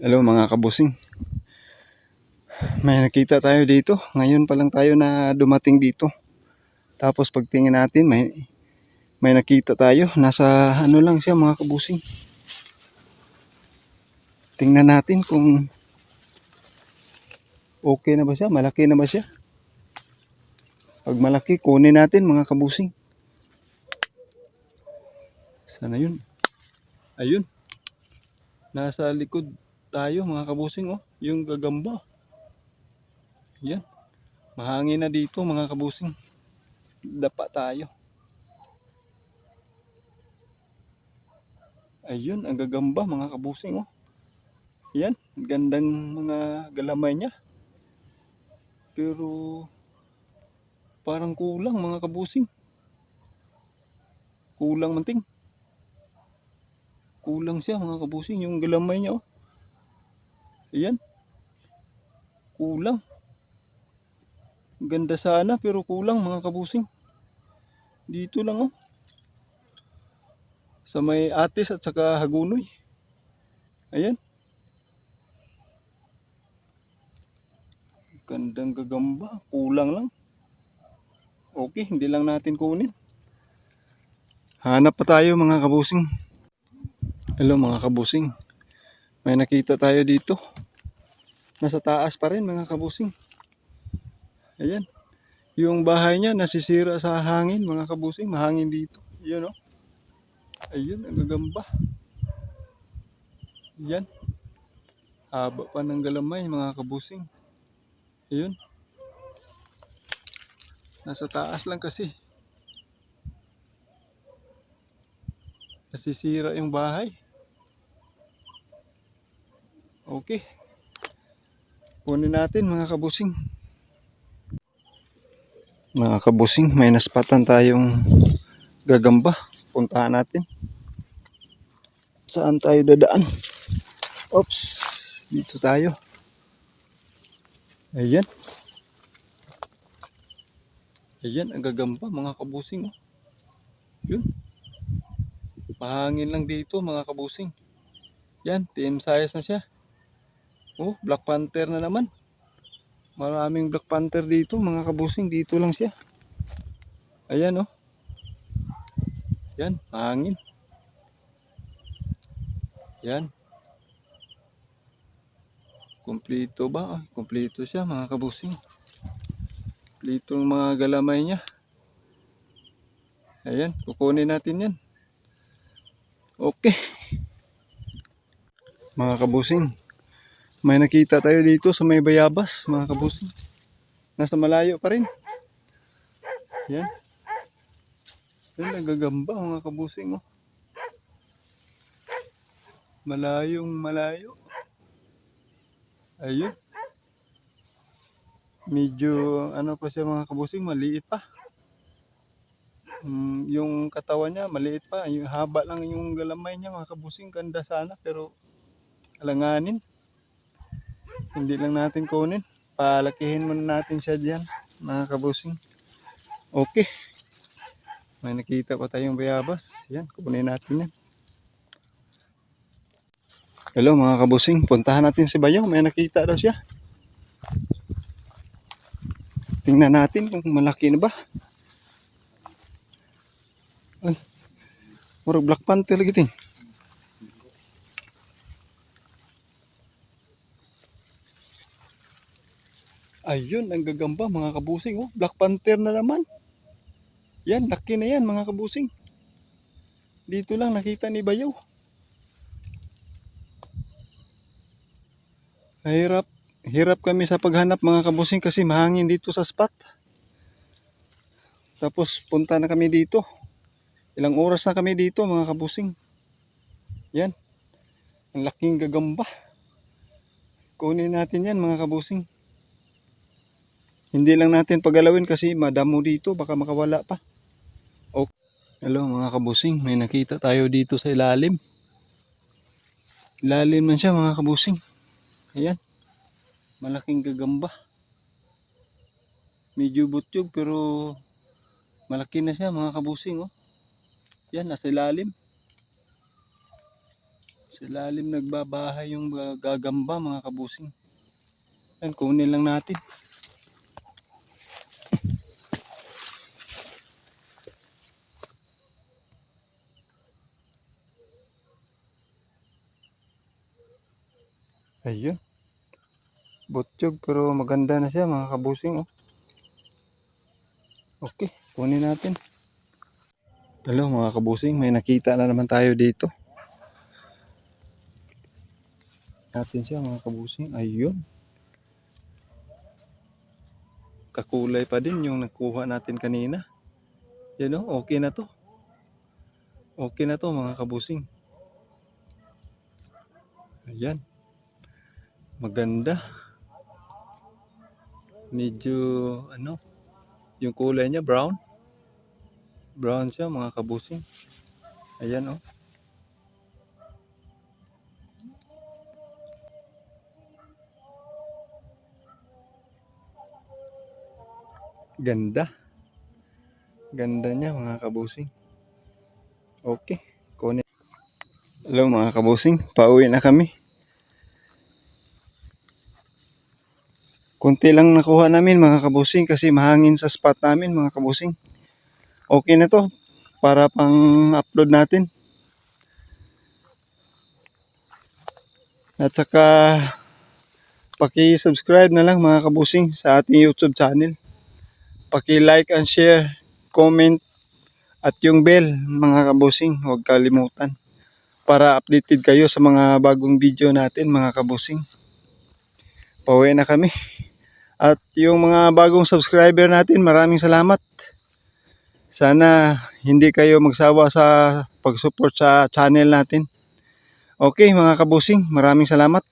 Hello mga kabusing. May nakita tayo dito. Ngayon pa lang tayo na dumating dito. Tapos pagtingin natin may may nakita tayo. Nasa ano lang siya mga kabusing. Tingnan natin kung okay na ba siya. Malaki na ba siya. Pag malaki kunin natin mga kabusing. Sana yun. Ayun. Nasa likod tayo mga kabusing oh. Yung gagamba. Yan. Mahangin na dito mga kabusing. Dapa tayo. Ayun, ang gagamba mga kabusing oh. Yan, gandang mga galamay niya. Pero parang kulang mga kabusing. Kulang manting. Kulang siya mga kabusing yung galamay niya oh. Ayan. Kulang. Ganda sana pero kulang mga kabusing. Dito lang oh. Sa may atis at saka hagunoy. Ayan. Gandang gagamba. Kulang lang. Okay, hindi lang natin kunin. Hanap pa tayo mga kabusing. Hello mga kabusing. May nakita tayo dito. Nasa taas pa rin mga kabusing. Ayan. Yung bahay niya nasisira sa hangin mga kabusing. Mahangin dito. Yun oh. Ayun, ang gagamba. Yan. Haba pa ng galamay mga kabusing. Ayun. Nasa taas lang kasi. Nasisira yung bahay. Okay. Kunin natin mga kabusing. Mga kabusing, may naspatan tayong gagamba. Puntahan natin. Saan tayo dadaan? Oops, dito tayo. Ayan. Ayan, ang gagamba mga kabusing. Oh. Yun. Mahangin lang dito mga kabusing. Yan, team size na siya. Oh, Black Panther na naman. Maraming Black Panther dito mga kabusing. Dito lang siya. Ayan oh. Yan, mahangin. Yan. Kompleto ba? Ay, kompleto siya mga kabusing. Kompleto ang mga galamay niya. Ayan, kukunin natin yan. Okay. Mga kabusing, may nakita tayo dito sa may bayabas, mga kabusing. Nasa malayo pa rin. Yan. Yan, nagagamba mga kabusing. Oh. Malayong malayo. Ayun. Medyo ano pa siya mga kabusing, maliit pa. Mm, yung katawan niya maliit pa, yung haba lang yung galamay niya mga kabusing, ganda sana pero alanganin. Hindi lang natin kunin. Palakihin muna natin siya diyan, mga kabusing. Okay. May nakita pa tayong bayabas. Yan, kunin natin yan. Hello mga kabusing, puntahan natin si Bayaw. May nakita daw siya. Tingnan natin kung malaki na ba. Ay, murag Black Panther lagi Ayun, ang gagamba mga kabusing. Oh, Black Panther na naman. Yan, laki na yan mga kabusing. Dito lang nakita ni Bayaw. Hirap, hirap kami sa paghanap mga kabusing kasi mahangin dito sa spot. Tapos punta na kami dito. Ilang oras na kami dito mga kabusing. Yan. Ang laking gagamba. Kunin natin yan mga kabusing. Hindi lang natin pagalawin kasi madamo dito. Baka makawala pa. Okay. Hello mga kabusing. May nakita tayo dito sa ilalim. Ilalim man siya mga kabusing. Ayan. Malaking gagamba. Medyo butyog pero malaki na siya mga kabusing oh. Yan, nasa ilalim. Sa Sa lalim nagbabahay yung gagamba mga kabusing. Yan, kunin lang natin. Ayun. Butchog pero maganda na siya mga kabusing. Oh. Okay, kunin natin. Hello mga kabusing, may nakita na naman tayo dito. Natin siya mga kabusing. Ayun. Kakulay pa din yung nakuha natin kanina. Yan oh, okay na to. Okay na to mga kabusing. Ayan. Maganda. Medyo ano, yung kulay niya brown. Brown siya mga kabusing. Ayan oh. Ganda. Ganda niya mga kabusing. Okay, kunin. Hello mga kabusing, pauwi na kami. Kunti lang nakuha namin mga kabusing kasi mahangin sa spot namin mga kabusing. Okay na to para pang upload natin. At saka paki-subscribe na lang mga kabusing sa ating YouTube channel. Paki-like and share, comment at yung bell mga kabusing, huwag kalimutan para updated kayo sa mga bagong video natin mga kabusing. Pauwi na kami. At yung mga bagong subscriber natin, maraming salamat. Sana hindi kayo magsawa sa pag-support sa channel natin. Okay mga kabusing, maraming salamat.